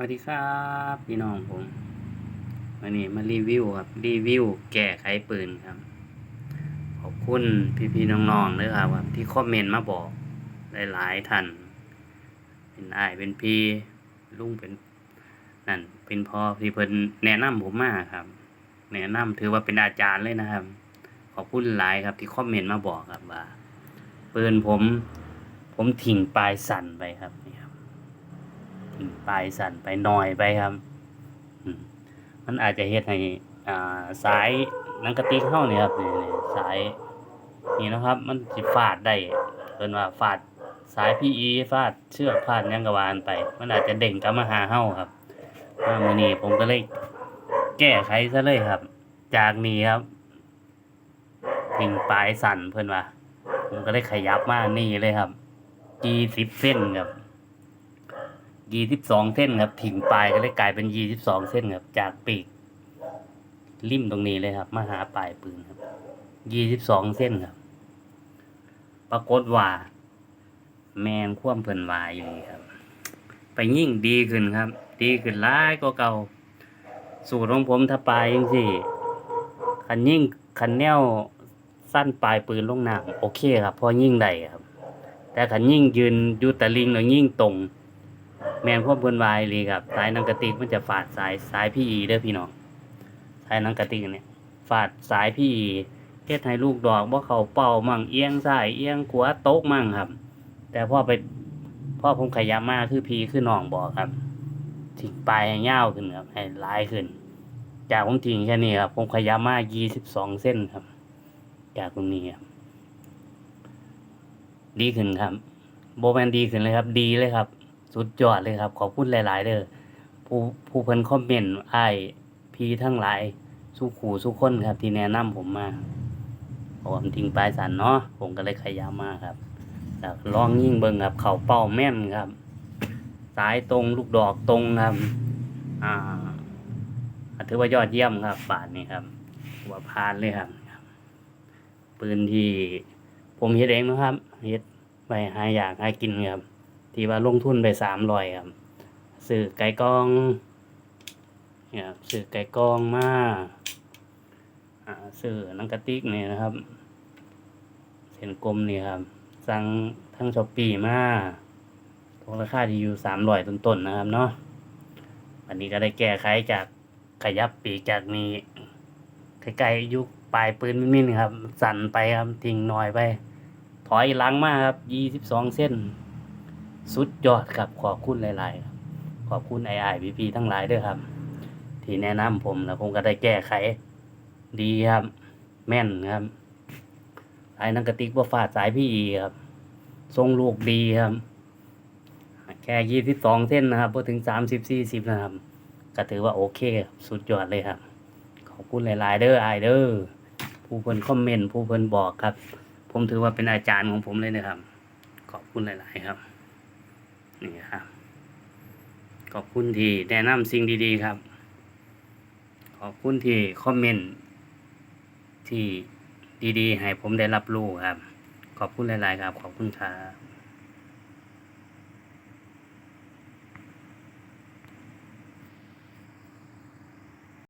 วัสดีครับพี่น้องผมวันนี้มารีวิวครับรีวิวแก้ไขปืนครับ ขอบคุณพี่ๆน้องๆด้วยครับที่คอมเมนต์มาบอกหลายๆท่านเป็นไอเป็นพี่ลุงเป็นนั่นเป็นพ่อที่เพิ่นแนะนำผมมากครับ แนะนำถือว่าเป็นอาจารย์เลยนะครับ ขอบคุณหลายครับที่คอมเมนต์มาบอกครับว่าปืนผม ผมทิ้งปลายสั่นไปครับนี่ ปลายสั่นไปหน่อยไปครับ มันอาจจะเฮ็ดให้อ่าสายนังกระติกเฮาเนี่ยครับนี่สายนี่นะครับ มันสิฟาดได้เพิ่นว่าฟาดสาย PE ฟาดเชือกฟาดยังก็ว่านไป มันอาจจะเด้งกลับมาหาเฮาครับมามื้อนี้ผมก็เลยแก้ไขซะเลยครับ จากนี้ครับทิ้งปลายสั่นเพิ่อนว่าผมก็เลยขยับมานี่เลยครับ20เส้นครับ ยี่สิบสองเส้นครับถิ่งปลายก็เลยกลายเป็นยี่สิบสองเส้นครับจากปีกริมตรงนี้เลยครับ มาหาปลายปืนครับยี่สิบสองเส้นครับ ปรากฏว่า แมนคว่ำเพิ่นวายอยู่นี่ครับ ไปยิ่งดีขึ้นครับ ดีขึ้นร้ายก็เก่า สูตรของผมถ้าปลายยังสิคันยิ่งคันแนวสั้นปลายปืนลงหน้ำโอเคครับ พอยิ่งได้ครับ แต่คันยิ่งยืนอยู่ตะลิงแล้วยิ่งตรง แมนพวกเพิ่นวายเลยครับ สายนังกระติกมันจะฝาดสายสายพี่อีเด้อพี่น้องสายนังกระติกเนี่ยฝาดสายพี่อีเฮ็ดให้ลูกดอกว่าเขาเป่ามั่งเอียงซ้ายเอียงขวาโต๊ะมั่งครับ แต่พ่อไปพ่อผมขยับมาคือพีคือน้องบอกครับทิ้งปลายให้ยาวขึ้นครับให้ลายขึ้น จากผมทิ้งแค่นี้ครับผมขยับมา22เส้นครับ จากตรงนี้ครับดีขึ้นครับโบแมนดีขึ้นเลยครับ ดีเลยครับ สุดยอดเลยครับ ขอบคุณหลาย ๆเด้อผู้ผู้เพิ่นคอมเมนต์ไอ้พีทั้งหลายสู้ขู่สู้คนครับ ที่แนะนำผมมาเพราะว่ามันทิ้งปลายสันเนาะผมก็เลยขยามาครับแล้วลองยิ่งเบิ่งครับ เข่าเป้าแม่นครับ สายตรงลูกดอกตรงครับ อ่าถือว่ายอดเยี่ยมครับบาทนี้ครับว่าพานเลยครับ ปืนที่ผมเฮ็ดเองนะครับเฮ็ดไปหาอยากหากินครับ ที่ว่าลงทุนไปสามร้อยครับซื้อไก่กองเนี่ยครับซื้อไก่กองมาอ่าซื้อนังกระติกเนี่ยนะครับ เส้นกลมนี่ครับ สั่งทั้งช้อปปี้มาทงราคาที่อยู่สามร้อยต้นๆนะครับเนาะวันนี้ก็ได้แก้ไขจากขยับปีกจากนี้ไกลๆยุคปลายปืนมินๆครับ สั่นไปครับทิ้งหน่อยไป ถอยหลังมากครับยี่สิบสองเส้น สุดยอดครับขอบคุณหลายๆครับขอบคุณไอไอพีพีทั้งหลายด้วยครับ ที่แนะนำผมแล้วผมก็ได้แก้ไข ดีครับ แม่นครับสายนังกระติกว่าฟาดสายพี่อีครับ ทรงลูกดีครับ แค่ยี่สิบสองเส้นนะครับพอถึงสามสิบสี่สิบนะครับ ก็ถือว่าโอเคครับสุดยอดเลยครับ ขอบคุณหลาย ๆ เด้อไอเด้อผู้เพิ่นคอมเมนต์ผู้เพิ่นบอกครับ ผมถือว่าเป็นอาจารย์ของผมเลยนะครับ ขอบคุณหลาย ๆ ครับ นี่ครับ ขอบคุณที่แนะนำสิ่งดีๆครับ ขอบคุณที่คอมเมนต์ที่ดีๆ ให้ผมได้รับรู้ครับ ขอบคุณหลาย ๆ ครับ ขอบคุณครับ